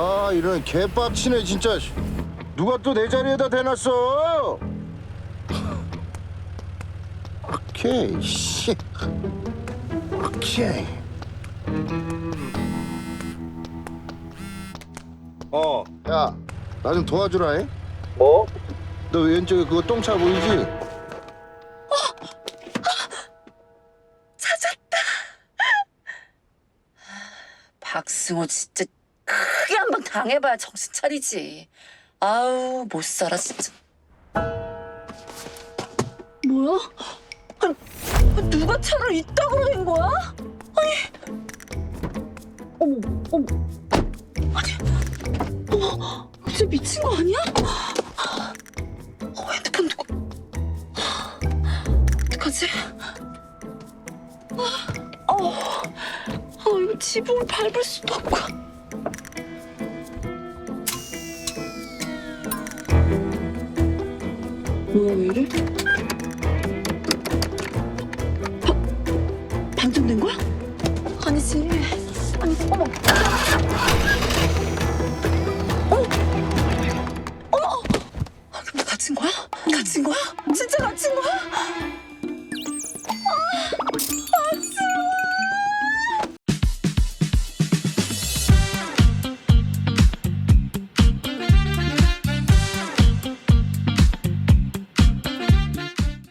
아 이런 개빡치네 진짜 누가 또 내 자리에다 대놨어 오케이 씨 오케이 어 야 나 좀 도와주라 해 뭐? 너 왼쪽에 그거 똥차 보이지? 박승호 진짜 크게 한번 당해봐야 정신 차리지. 아우 못 살아 진짜. 뭐야? 아니, 누가 차를 이따구로 낸 거야? 아니, 어머, 어머, 아니, 어머, 진짜 미친 거 아니야? 어, 핸드폰 누구? 어떡하지? 어, 어, 이거 지붕을 밟을 수도 없고. 뭐야 왜 이래? 어? 방전된 거야? 아니지. 아니 어머. 어머. 어머. 아, 그럼 나 다친 거야? 다친 거야? 진짜 다친